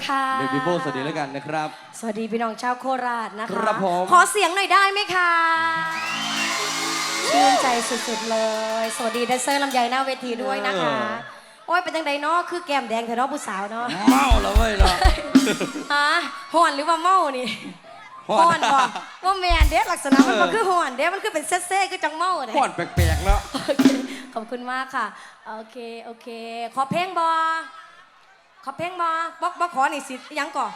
สวัสดีค่ะเด็กบีโบสวัสดีแล้วกันนะครับ สวัสดีพี่น้องชาวโคราชนะคะครับผม ขอเสียงหน่อยได้ไหมคะชื่นใจสุดๆเลย สวัสดีแดนเซอร์ลำไยหน้าเวทีด้วยนะคะ โอ้ยเป็นจังไดเนาะคือแก้มแดงเถอะเนาะผู้สาวเนาะเมาแล้วเว้ยเนาะ ฮะห่อนหรือว่าเมานี่ห่อนบ่ว่าแมนเด้ลักษณะมันก็คือห่อนเด้มันคือเป็นเซ่ๆคือจังเมาเด้ห่อนแปลกๆแล้ว โอเคขอบคุณมากค่ะ โอเค โอเค ขอเพลงบอ ขอเพลงบอบอกบอกขอหน่อยสิยังก่อน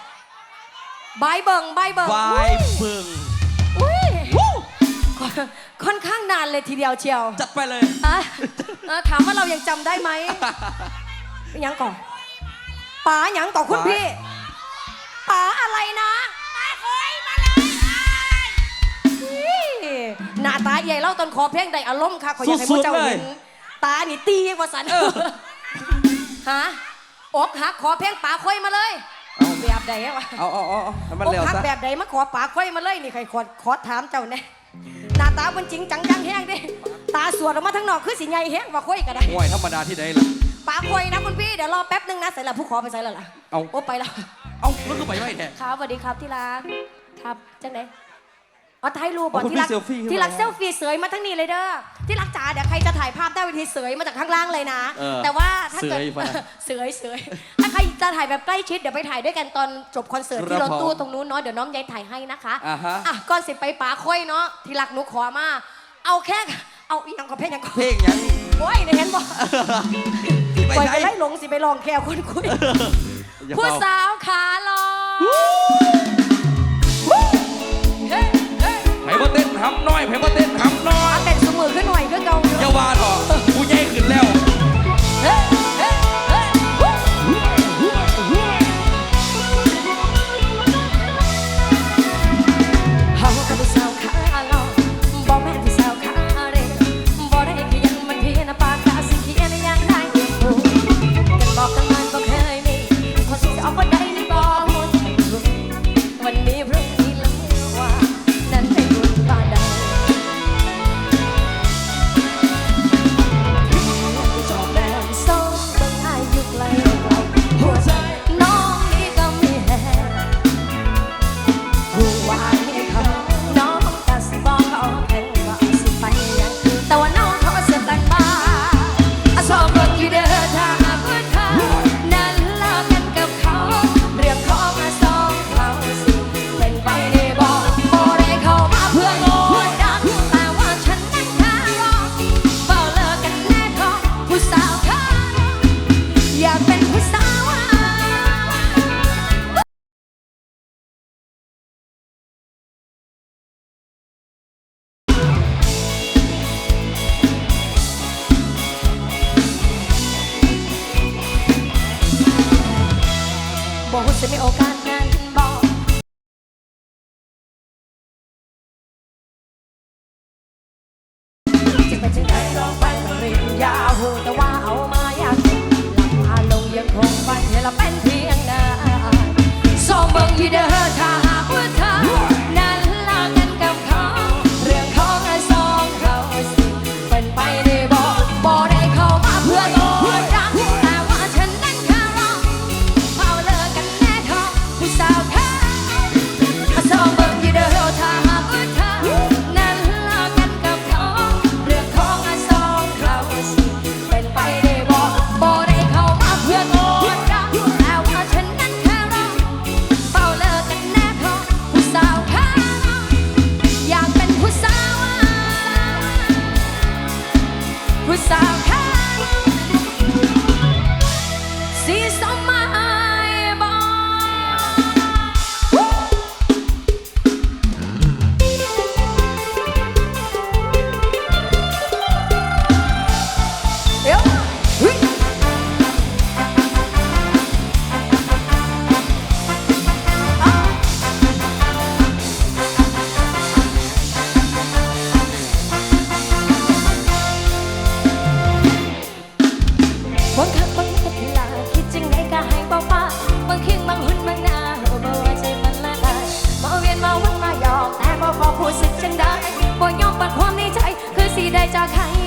บายเบิงบายเบิงบายเบิ่งอุ้ยค่อนค่อนข้างนานเลยทีเดียวเชียวจัดไปเลยอะเออถามว่าเรายังจำได้ไหมยังก่อนป๋ายังก่อนคุณป๋าพี่ป๋าอะไรนะป๋าเคยมาเลยหน้าตาใหญ่เล่าตอนขอเพลงใดอารมณ์ค่ะขออยากให้พวกเจ้าเห็นตานี่ตีว่าสันฮะ อกหักขอเพลงป๋าค่อยมาเลยเอาแบบใดวะเอาเอาเอาเอาให้มันอกเร็วหักซะแบบใดมาขอป๋าค่อยมาเลยนี่ใครขอขอถามเจ้าเนี่ยหน้าตามันจริงจังจังแห้งดิตาสวดออกมาทั้งนอกคือสิใหญ่แห้งว่าค่อยก็ได้ ห่วยธรรมดาที่ใดล่ะป๋าค่อยนะคุณพี่เดี๋ยวรอแป๊บนึงนะเสร็จแล้วผู้ขอไปใส่แล้วล่ะเอา โอ้ไปแล้วเอาแล้วก็ไปไว้แท้ ครับสวัสดีครับที่รักครับจังไหนอ๋อถ่ายรูปบ่เอาคุณที่รักพี่เซลฟี่ขึ้นมาที่รักเซลฟี่เสยมาทั้งนี้เลยเด้อที่รักจ๋าเดี๋ยวใครจะถ่ายภาพได้เวทีเสยมาจากข้างล่างเลยนะ เออ แต่ว่าถ้า เกิดเสยปะนะเสยเสยถ้าใครจะถ่ายแบบใกล้ชิดเดี๋ยวไปถ่ายด้วยกันตอนจบคอนเสิร์ตที่ครรับถตู้ผมตรงนู้นเนาะเดี๋ยวน้องยายถ่ายให้นะคะอ่าฮะ อะก่อนสิไปป๋าค่อยเนาะที่รักหนูขอมาเอาแค่เอาอีหยังกับเพลงหยังก่อนเพลงยังโอ้ยเนี่ยเห็นบ่ที่ไปปล่อยไหนไปไล่หลงสิไปลองแค่คนคุยอย่าผู้เบาสาวขาลอยเฮ้เฮ้ไผบ่เต้นหำน้อยไผบ่เต้นหำน้อย เอาแต่งสมือขึ้นหน่อยขึ้นเกาอยู่อย่าว่าเถอะกู ไปจึงไหน 在家看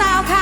สาวค่ะ